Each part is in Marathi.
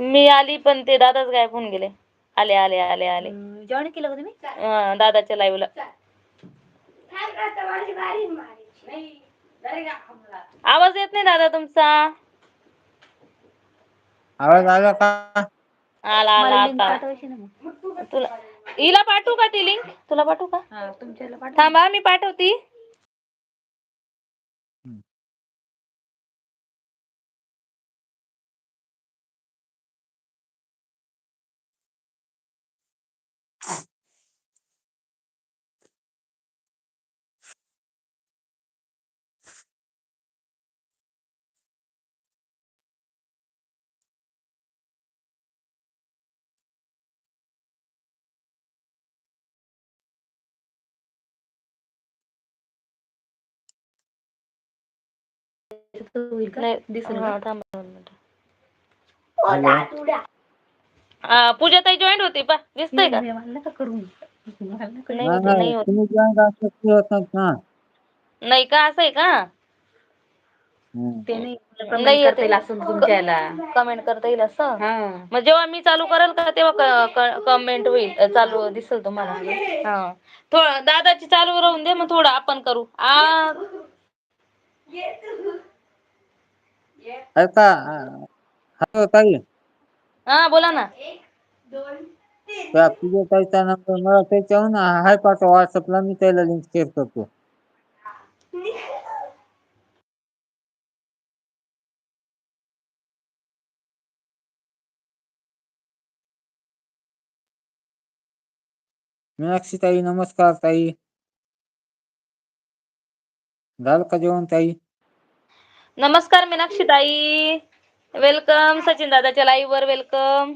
मी आली पण ते दादाच गायब होऊन गेले. आले आले आले आले. जॉईन केलं का तुम्ही? अं, दादाच्या लाईव्हला आवाज येत नाही दादा तुमचा. आवाज आला का? आला आला मला आता. पाठवायची ना मग. तुला हिला पाठवू का ती लिंक तुला पाठवू का? हा तुमच्याला पाठवा. थांबा मी पाठवती. होईल का नाही दिसेल हा, का? पूजा ताई जॉईन होती पा दिसतंय का नाही, मला नका करू मला नका नाही नाही होत, नाही नाही होत. तुम्ही जॉईन असं होत नाहीत ना नाही का असं आहे का हम्म. ते नाही येत करता येईल असं तुमच्या याला कमेंट करता येईल असं हा मग जेव्हा मी चालू करेल का तेव्हा कमेंट होईल अ, चालू दिसेल तुम्हाला हा थोडं दादाची चालू राहून दे मग थोडं आपण करू आ ताई हा. बोला ना. त्या पूजा ताईचा नंबर मला त्याच्याहून हाय पाठवा व्हॉट्सअपला मी त्याला लिंक शेअर करतो. मीनाक्षी ताई नमस्कार ताई. झालं का जेवण ताई? नमस्कार मीनाक्षी ताई वेलकम सचिन दादाच्या लाईव्ह वर वेलकम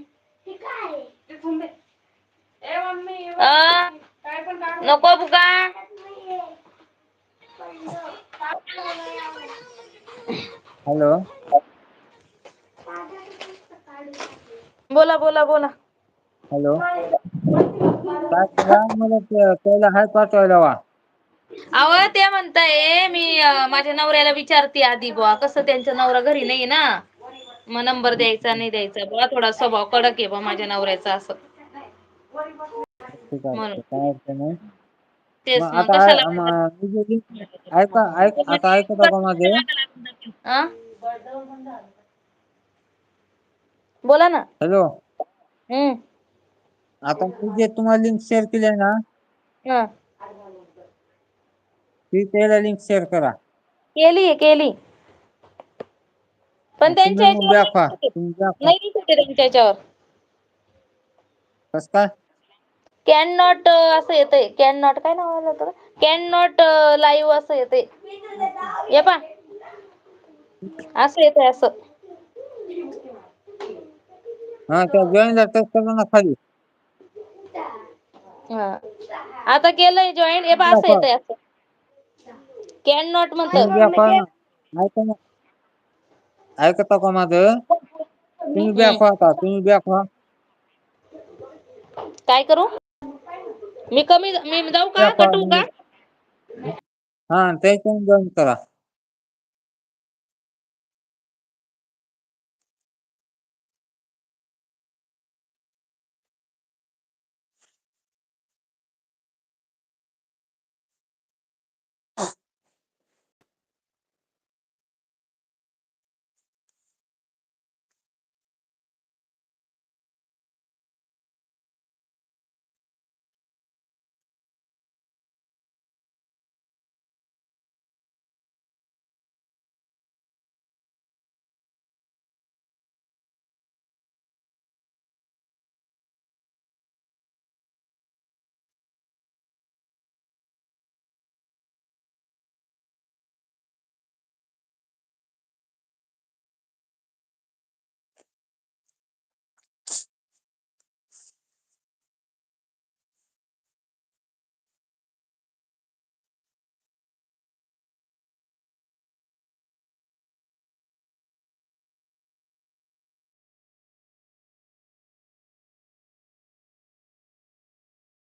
नको बुका हॅलो. बोला बोला बोला. हॅलो. मला हाय पाठवायला वा अहो ते म्हणताय मी माझ्या नवऱ्याला विचारते आधी बुवा कसं त्यांचा नवरा घरी नाही ना? मग नंबर द्यायचा नाही द्यायचा बुवा थोडा स्वभाव कडक आहे बुवा माझ्या नवऱ्याचा असं. म्हणून. तेच मग कशाला आता ऐकता माझे आ? बोला ना. हॅलो. हम्म. आता मी जे तुम्हाला लिंक शेअर केली आहे ना हा. ती त्याला लिंक शेअर करा. केली केली. पण त्यांच्या तुम्ही याच्यावर नाही दिसत तुम्ही बॅक व्हा नाही दिसत आहे त्यांच्या याच्यावर. कसं काय? कॅन नॉट असं येतंय. कॅन नॉट काय नाव आलं होतं? कॅन नॉट लाईव्ह असं येतंय. ये पा असं येतंय असं. हा त्या जॉईनला टच करा ना खाली. हा. आता केलंय जॉईन हे पा असं येतंय असं. कॅन नॉट तुम्ही बॅक व्हा म्हणतं ना ऐका ना. ऐकता का माझं? तुम्ही हम्म. आता तुम्ही काय करू? मी कमी मी जाऊ का? कटवू का? हा त्याच्याहून जॉईन करा.